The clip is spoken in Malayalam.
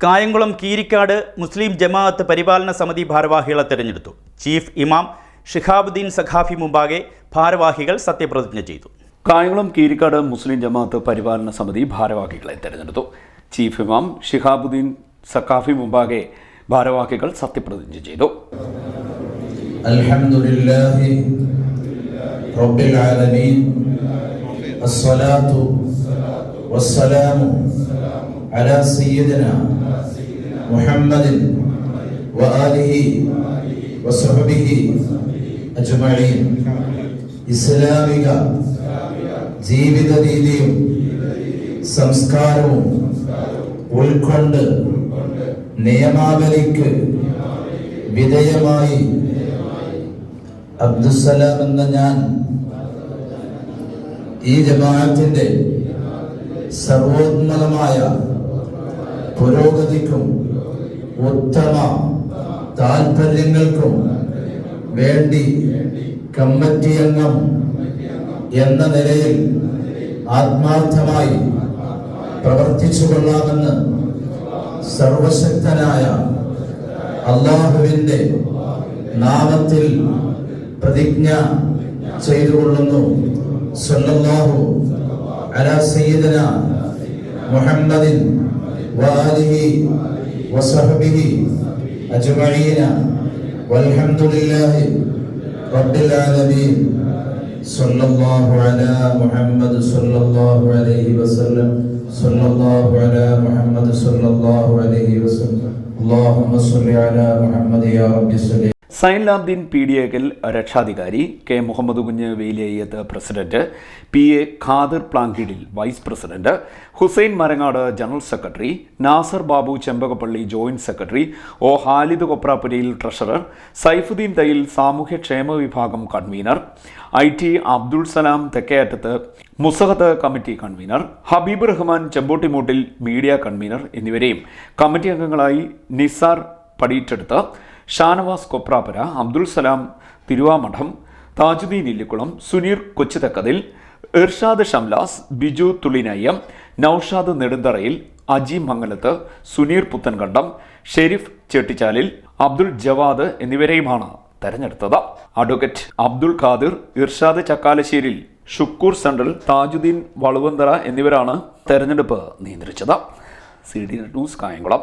കായംകുളം കീരിക്കാട് മുസ്ലിം ജമാഅത്ത് പരിപാലന സമിതി ഭാരവാഹികളെ തെരഞ്ഞെടുത്തു ചീഫ് ഇമാം ഷിഹാബുദ്ദീൻ സഖാഫി മുമ്പാകെ ഭാരവാഹികൾ സത്യപ്രതിജ്ഞ ചെയ്തു കായംകുളം കീരിക്കാട് മുസ്ലിം ജമാഅത്ത് പരിപാലന സമിതി ഭാരവാഹികളെ തെരഞ്ഞെടുത്തു ചീഫ് ഇമാം ഷിഹാബുദ്ദീൻ സക്കാഫി മുമ്പാകെ ഭാരവാഹികൾ സത്യപ്രതിജ്ഞ ചെയ്തു الحمد لله رب العالمين الصلاة والسلام على سيدنا محمد وآله وصحبه أجمعين ഇസ്ലാമിക ജീവിത രീതിയും സംസ്കാരവും ഉൾക്കൊണ്ട് നിയമാവലിക്ക് വിധേയമായി അബ്ദുസലാം എന്ന ഞാൻ ഈ ജമാഅത്തിന്റെ സർവോത്മകമായ പുരോഗതിക്കും ഉത്തമ താൽപര്യങ്ങൾക്കും വേണ്ടി കമ്മിറ്റി അംഗം എന്ന നിലയിൽ ആത്മാർത്ഥമായി പ്രവർത്തിച്ചു കൊള്ളാമെന്ന് സർവശക്തനായ അള്ളാഹുവിന്റെ നാമത്തിൽ പ്രതിജ്ഞ ചെയ്തുകൊള്ളുന്നു. സല്ലല്ലാഹു അലാ സയ്യിദന മുഹമ്മദിൻ وآله وصحبه أجمعين والحمد لله رب العالمين صلى الله على محمد صلى الله عليه وسلم صلى الله على محمد صلى الله عليه وسلم اللهم صل على محمد يا رب صل സൈൻ ലാബ്ദീൻ പി ഡി എക്കിൽ രക്ഷാധികാരി K Muhammad Kunju Veliyayyath president P A Khadir Plankidil vice president Hussain Marangad general secretary Nasar Babu Chembakappally joint secretary O Halid Koprapurayil treasurer Saifuddin Thayyil സാമൂഹ്യക്ഷേമ വിഭാഗം convener I T Abdul Salam Thekkeyattath മുസഹത്ത് committee convener Habeeb Rahman Chempottimoottil media convener എന്നിവരെയും കമ്മിറ്റി അംഗങ്ങളായി നിസാർ പടിയിട്ടെടുത്ത് ഷാനവാസ് കൊപ്രാപര അബ്ദുൽ സലാം തിരുവാമഠം താജുദ്ദീൻ ഇല്ലിക്കുളം സുനീർ കൊച്ചുതക്കതിൽ ഇർഷാദ് ഷംലാസ് ബിജു തുളിനയ്യം നൌഷാദ് നെടുന്തറയിൽ അജി മംഗലത്ത് സുനീർ പുത്തൻകണ്ടം ഷെരീഫ് ചെട്ടിച്ചാലിൽ അബ്ദുൾ ജവാദ് എന്നിവരെയുമാണ് തെരഞ്ഞെടുത്തത്. അഡ്വക്കേറ്റ് അബ്ദുൾ ഖാദിർ ഇർഷാദ് ചക്കാലശ്ശേരിൽ ഷുക്കൂർ സെൻട്രൽ താജുദ്ദീൻ വളുവന്തറ എന്നിവരാണ് തെരഞ്ഞെടുപ്പ് നിയന്ത്രിച്ചത്. C D news Kayamkulam.